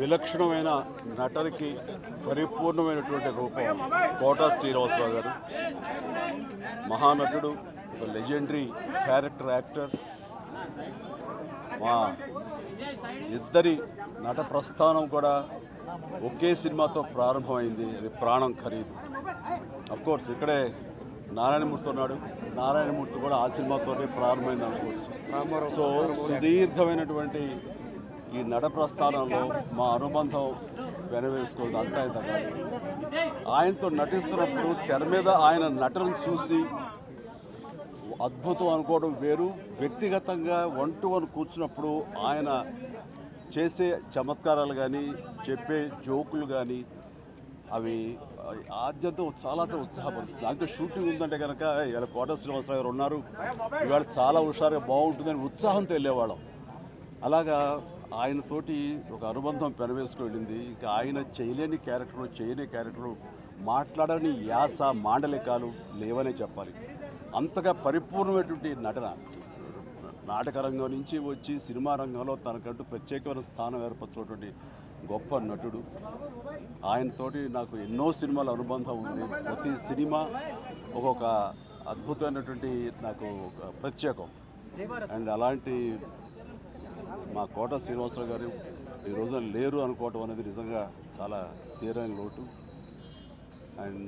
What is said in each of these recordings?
విలక్షణమైన నటనకి పరిపూర్ణమైనటువంటి రూపం కోటా శ్రీనివాసరావు గారు. మహానటుడు ఒక లెజెండరీ క్యారెక్టర్ యాక్టర్ మా ఇద్దరి నట ప్రస్థానం కూడా ఒకే సినిమాతో ప్రారంభమైంది. అది ప్రాణం ఖరీదు. అఫ్కోర్స్ ఇక్కడే నారాయణమూర్తి ఉన్నాడు. నారాయణమూర్తి కూడా ఆ సినిమాతోనే ప్రారంభమైంది అనుకోవచ్చు సో సుదీర్ఘమైనటువంటి ఈ నట ప్రస్థానంలో మా అనుబంధం వెనవేసుకోదు అంతా ఇంత కాదు. ఆయనతో నటిస్తున్నప్పుడు తెర మీద ఆయన నటనను చూసి అద్భుతం అనుకోవడం వేరు. వ్యక్తిగతంగా వన్ టు వన్ కూర్చున్నప్పుడు ఆయన చేసే చమత్కారాలు కానీ చెప్పే జోకులు కానీ అవి ఆద్యంతం చాలా ఉత్సాహపరుస్తుంది. దాంతో షూటింగ్ ఉందంటే కనుక ఇవాళ కోట శ్రీనివాసరావు గారు ఉన్నారు. ఇవాళ చాలా హుషారుగా బాగుంటుందని ఉత్సాహంతో వెళ్ళేవాళ్ళం. అలాగా ఆయనతోటి ఒక అనుబంధం పెనవేసుకు వెళ్ళింది. ఇంకా ఆయన చేయలేని క్యారెక్టర్లు చేయని క్యారెక్టర్ మాట్లాడని యాస మాండలికాలు లేవనే చెప్పాలి. అంతగా పరిపూర్ణమైనటువంటి నటన. నాటక రంగం నుంచి వచ్చి సినిమా రంగంలో తనకంటూ ప్రత్యేకమైన స్థానం ఏర్పరచినటువంటి గొప్ప నటుడు. ఆయనతోటి నాకు ఎన్నో సినిమాల అనుబంధం ఉంది. ప్రతి సినిమా ఒక్కొక్క అద్భుతమైనటువంటి నాకు ఒక ప్రత్యేకం. అండ్ అలాంటి మా కోట శ్రీనివాసరావు గారు ఈ రోజున లేరు అనుకోవటం అనేది నిజంగా చాలా తీరని లోటు. అండ్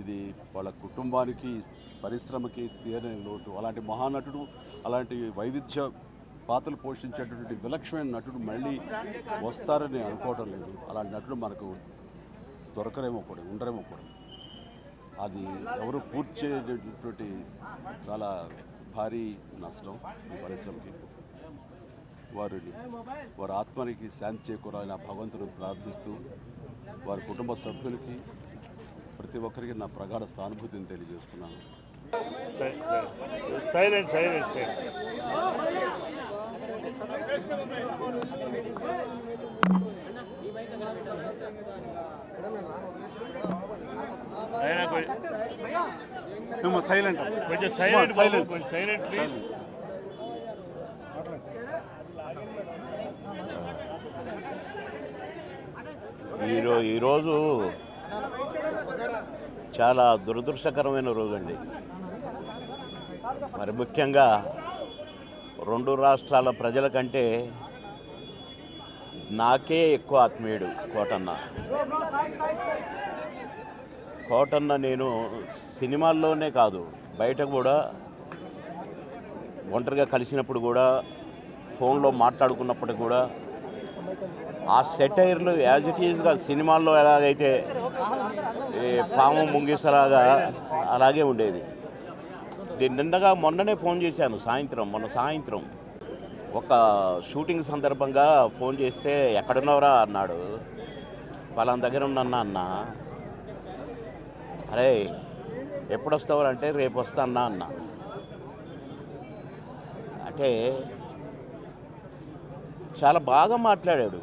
ఇది వాళ్ళ కుటుంబానికి పరిశ్రమకి తీరని లోటు. అలాంటి మహానటుడు అలాంటి వైవిధ్య పాత్రలు పోషించేటటువంటి విలక్షణమైన నటుడు మళ్ళీ వస్తారని అనుకోవటం లేదు. అలాంటి నటుడు మనకు దొరకరేమో కూడా ఉండరేమో కూడా. అది ఎవరు పూర్తి చేయనటువంటి చాలా భారీ నష్టం ఈ పరిశ్రమకి. వారిని వారి ఆత్మనికి శాంతి చేకూరాలని ఆ భగవంతుడు ప్రార్థిస్తూ వారి కుటుంబ సభ్యులకి ప్రతి ఒక్కరికి నా ప్రగాఢ సానుభూతిని తెలియజేస్తున్నాను. Silent silent silent. కొంచెం సైలెంట్ కొంచెం సైలెంట్ silent. కొంచెం సైలెంట్ ప్లీజ్ ఈరో ఈరోజు చాలా దురదృష్టకరమైన రోజండి. మరి ముఖ్యంగా రెండు రాష్ట్రాల ప్రజల కంటే నాకే ఎక్కువ ఆత్మీయుడు కోటన్న. కోటన్న నేను సినిమాల్లోనే కాదు బయట కూడా ఒంటరిగా కలిసినప్పుడు కూడా ఫోన్లో మాట్లాడుకున్నప్పుడు కూడా ఆ సెటైర్లు యాజ్ ఇట్ ఈజ్గా సినిమాల్లో ఎలాగైతే ఈ పాము ముంగిసలాగా అలాగే ఉండేది. నేను నిన్నగా మొన్ననే ఫోన్ చేశాను సాయంత్రం మొన్న సాయంత్రం ఒక షూటింగ్ సందర్భంగా ఫోన్ చేస్తే ఎక్కడున్నావురా అన్నాడు వాళ్ళ దగ్గర ఉన్నా అన్న అరే ఎప్పుడు వస్తావు అంటే రేపు వస్తా అన్నా అన్న అంటే చాలా బాగా మాట్లాడాడు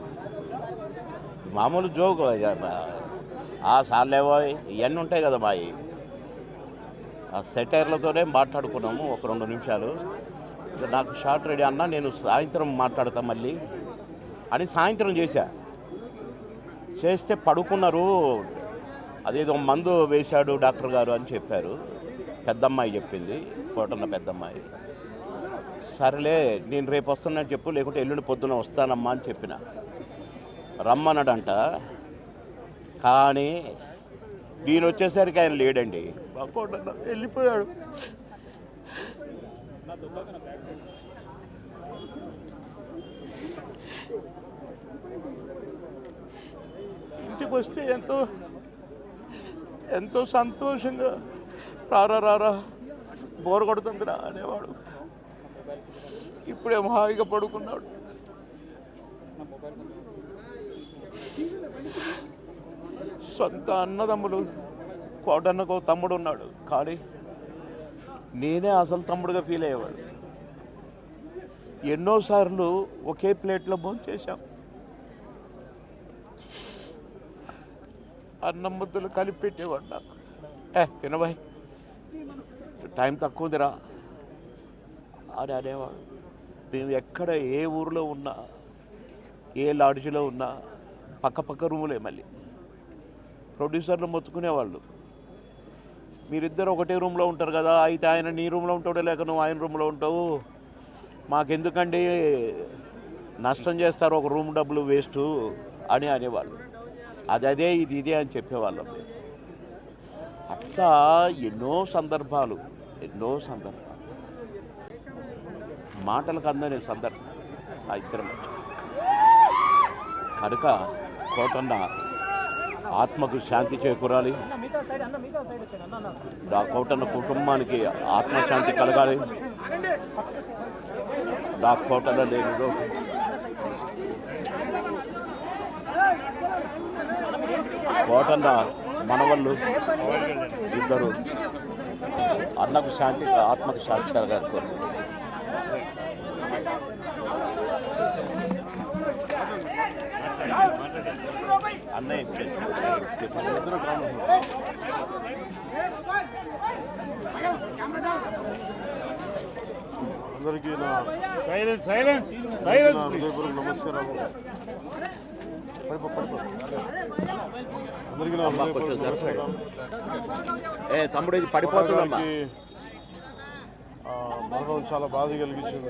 మామూలు జోక్ ఆ సార్లేవో ఇవన్నీ ఉంటాయి కదా మాయి ఆ సెటైర్లతోనే మాట్లాడుకున్నాము ఒక రెండు నిమిషాలు. నాకు షార్ట్ రెడీ అన్న నేను సాయంత్రం మాట్లాడతా మళ్ళీ అని సాయంత్రం చేశా. చేస్తే పడుకున్నారు. అదేదో మందు వేశాడు డాక్టర్ గారు అని చెప్పారు. పెద్దమ్మాయి చెప్పింది కోటన్న పెద్దమ్మాయి. సరేలే నేను రేపు వస్తున్నా చెప్పు లేకుంటే ఎల్లుండి పొద్దున వస్తానమ్మా అని చెప్పిన. రమ్మన్నాడంట. కానీ నేను వచ్చేసరికి ఆయన లేడండి. మా కోటన్న వెళ్ళిపోయాడు. ఇంటికి వస్తే ఎంతో ఎంతో సంతోషంగా రారా రారా బోర్ కొడుతుందిరా అనేవాడు. ఇప్పుడే హాయిగా పడుకున్నాడు. సొంత అన్నదమ్ములు కోటన్నకు ఒక తమ్ముడు ఉన్నాడు. కానీ నేనే అసలు తమ్ముడుగా ఫీల్ అయ్యేవాడు ఎన్నోసార్లు ఒకే ప్లేట్లో భోజనం చేశాం. అన్నం ముద్దలు కలిపి పెట్టేవాడు నాకు. ఏ తినబాయ్. టైం తక్కువదిరా. అని అనేవాడు మేము ఎక్కడ ఏ ఊరిలో ఉన్నా ఏ లాడ్జ్లో ఉన్నా పక్క పక్క రూములే మళ్ళీ. ప్రొడ్యూసర్లు మొత్తుకునేవాళ్ళు. మీరిద్దరు ఒకటే రూమ్లో ఉంటారు కదా అయితే ఆయన నీ రూమ్లో ఉంటాడు లేక నువ్వు ఆయన రూమ్లో ఉంటావు? మాకెందుకండి నష్టం చేస్తారు ఒక రూమ్ డబ్బులు వేస్ట్ అని అనేవాళ్ళు. అది అదే ఇది ఇదే అని చెప్పేవాళ్ళం అట్లా ఎన్నో సందర్భాలు ఎన్నో సందర్భాలు. మాటలకు అందని సందర్భం ఆ ఇద్దరం కనుక కోటన్న ఆత్మకు శాంతి చేకూరాలి. కోటన్న కుటుంబానికి ఆత్మశాంతి కలగాలి. కోటన్న లేని లోటు కోటన్న మనవళ్ళు ఇద్దరు. అన్నకు శాంతి ఆత్మకు శాంతి కలగాలి. అన్నయ్య. అందరికీ నా సైలెన్స్ సైలెన్స్ సైలెన్స్ హృదయపూర్వక నమస్కారాలు. అందరికీ నా ఏ తమ్ముడు ఇది పడిపోతుందమ్మా మరణం చాలా బాధ కలిగించింది.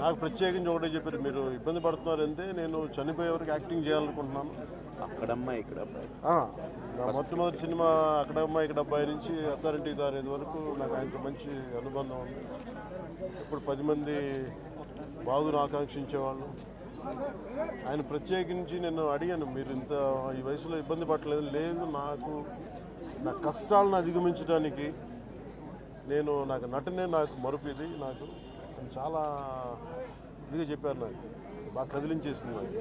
నాకు ప్రత్యేకించి ఒకటే చెప్పారు మీరు ఇబ్బంది పడుతున్నారంటే నేను చనిపోయే వరకు యాక్టింగ్ చేయాలనుకుంటున్నాను. అక్కడమ్మా ఇక్కడ మొట్టమొదటి సినిమా అక్కడ అమ్మాయి ఇక్కడ అబ్బాయి నుంచి అథారిటీ దారేది వరకు నాకు ఆయనతో మంచి అనుబంధం ఉంది. ఇప్పుడు పది మంది బాగును ఆకాంక్షించేవాళ్ళు. ఆయన ప్రత్యేకించి నేను అడిగాను మీరు ఇంత ఈ వయసులో ఇబ్బంది పడలేదు లేదు నాకు నా కష్టాలను అధిగమించడానికి నేను నాకు నటనే నాకు మరుపు నాకు చాలా ఇదిగా చెప్పారు నాకు. బాగా కదిలించేసింది నాకు.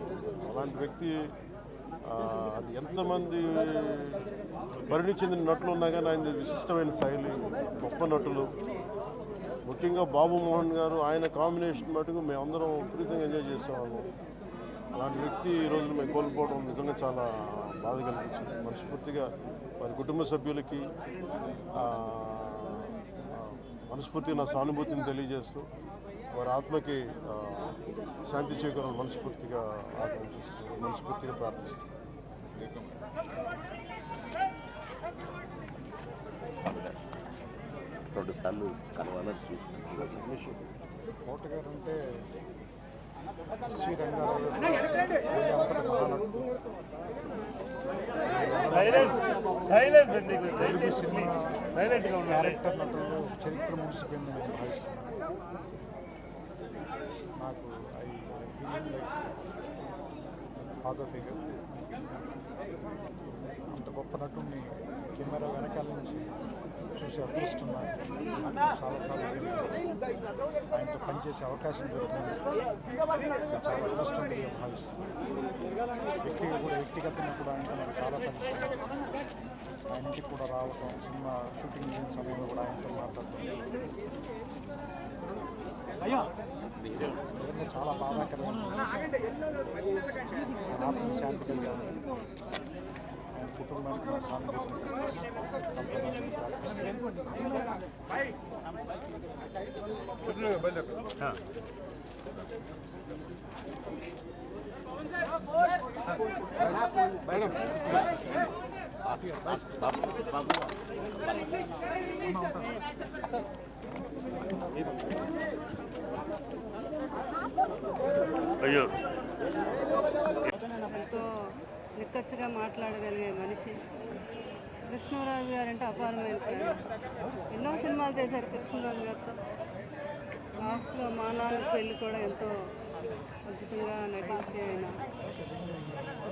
అలాంటి వ్యక్తి అది ఎంతమంది పరిణి చెందిన నటులు ఉన్నా కానీ ఆయన విశిష్టమైన శైలి గొప్ప నటులు. ముఖ్యంగా బాబు మోహన్ గారు ఆయన కాంబినేషన్ మటుకు మేమందరం విపరీతంగా ఎంజాయ్ చేసేవాళ్ళం. అలాంటి వ్యక్తి ఈ రోజు మేము కోల్పోవడం నిజంగా చాలా బాధ కలిగించింది. మనస్ఫూర్తిగా వారి కుటుంబ సభ్యులకి మనస్ఫూర్తిగా నా సానుభూతిని తెలియజేస్తూ వారి ఆత్మకి శాంతి చేకూరాలని మనస్ఫూర్తిగా ఆకాంక్షిస్తూ మనస్ఫూర్తిగా ప్రార్థిస్తూ. రెండు సార్లు కలవాలని చూసి అంటే సైలెన్స్ అండి సైలెంట్గా ఉండండి క్యారెక్టర్ నటులు చరిత్ర ముగిసిపోయిందని భావిస్తున్నాను. నాకు ఐ ఫాదర్ ఫిగర్. అంత గొప్ప నటుడిని కెమెరా వెనకాల నుంచి చూసి అదృష్టం నాకు చాలాసార్లు ఆయనతో పనిచేసే అవకాశం దొరికింది. చాలా అదృష్టంగా భావిస్తున్నాను. వ్యక్తిగా కూడా వ్యక్తిగతంగా కూడా ఆయనతో నాకు చాలా పనిచేయాలి ఆయన ఇంటికి కూడా రావటం సినిమా షూటింగ్ సమయంలో కూడా ఆయనతో మాట్లాడటం. నిజంగా చాలా బాధాకరమైన ఆత్మ అయ్యో. ఎంతో నిక్కచ్చగా మాట్లాడగలిగే మనిషి. కృష్ణరాజు గారు అంటే అపారమైన ఎన్నో సినిమాలు చేశారు కృష్ణరాజు గారితో. లాస్ట్లో మా నాన్న పెళ్ళి కూడా ఎంతో అద్భుతంగా నటించి ఆయన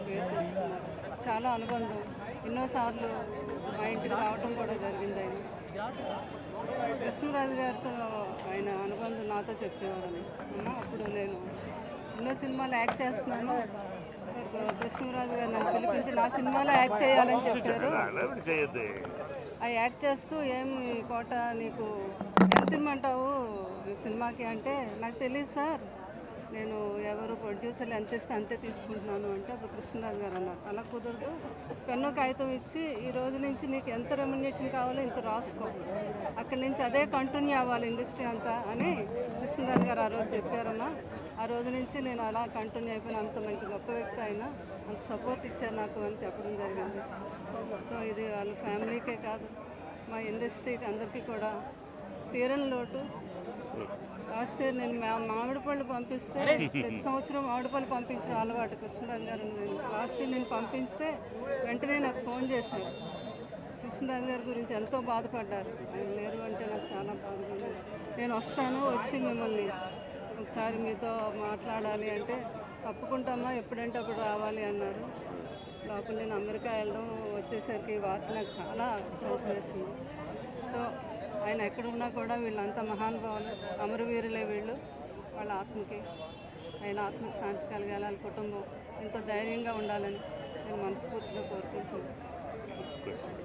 పేరు తెచ్చుకున్నారు. చాలా అనుబంధం. ఎన్నోసార్లు మా ఇంటికి రావటం కూడా జరిగింది ఆయన. కృష్ణరాజు గారితో ఆయన అనుబంధం నాతో చెప్పేవారు అప్పుడు నేను ఎన్నో సినిమాలు యాక్ట్ చేస్తున్నాను. సార్ కృష్ణరాజు గారు నన్ను పిలిపించి నా సినిమాలో యాక్ట్ చేయాలని చెప్పారు. ఆ యాక్ట్ చేస్తూ ఏం ఈ కోట నీకు ఎంత ఇమ్మంటావు సినిమాకి అంటే నాకు తెలియదు సార్. నేను ఎవరు ప్రొడ్యూసర్లు ఎంత ఇస్తే అంతే తీసుకుంటున్నాను అంటే అప్పుడు కృష్ణరాజు గారు అన్నారు. అలా కుదరదు. పెన్ను కాగితం ఇచ్చి ఈ రోజు నుంచి నీకు ఎంత రెమ్యునేషన్ కావాలో ఇంత రాసుకో. అక్కడి నుంచి అదే కంటిన్యూ అవ్వాలి ఇండస్ట్రీ అంతా అని కృష్ణరాజు గారు ఆ రోజు చెప్పారమ్మా ఆ రోజు నుంచి నేను అలా కంటిన్యూ అయిపోయిన అంత మంచి గొప్ప వ్యక్తి అయినా అంత సపోర్ట్ ఇచ్చారు నాకు అని చెప్పడం జరిగింది. సో ఇది వాళ్ళ ఫ్యామిలీకే కాదు. మా ఇండస్ట్రీకి అందరికీ కూడా తీరని లోటు. లాస్ట్ ఇయర్ నేను మా మామిడి పళ్ళు పంపిస్తే ప్రతి సంవత్సరం మామిడి పళ్ళు పంపించడం అలవాటు కృష్ణరాజు గారు లాస్ట్ ఇయర్ నేను పంపిస్తే వెంటనే నాకు ఫోన్ చేశారు. కృష్ణరాజు గారి గురించి ఎంతో బాధపడ్డారు. ఆయన లేరు అంటే నాకు చాలా బాధగా ఉంది నేను వస్తాను వచ్చి మిమ్మల్ని ఒకసారి మీతో మాట్లాడాలి అంటే తప్పుకుంటామా ఎప్పుడంటే అప్పుడు రావాలి అన్నారు. లోపల నేను అమెరికా వెళ్ళడం వచ్చేసరికి వార్త నాకు చాలా క్లోజ్ చేసింది. సో ఆయన ఎక్కడున్నా కూడా వీళ్ళంతా మహానుభావులు అమరవీరులే వీళ్ళు. వాళ్ళ ఆత్మకి ఆయన ఆత్మకి శాంతి కలగాలి వాళ్ళ కుటుంబం ఎంతో ధైర్యంగా ఉండాలని నేను మనస్ఫూర్తిగా కోరుకుంటున్నాను.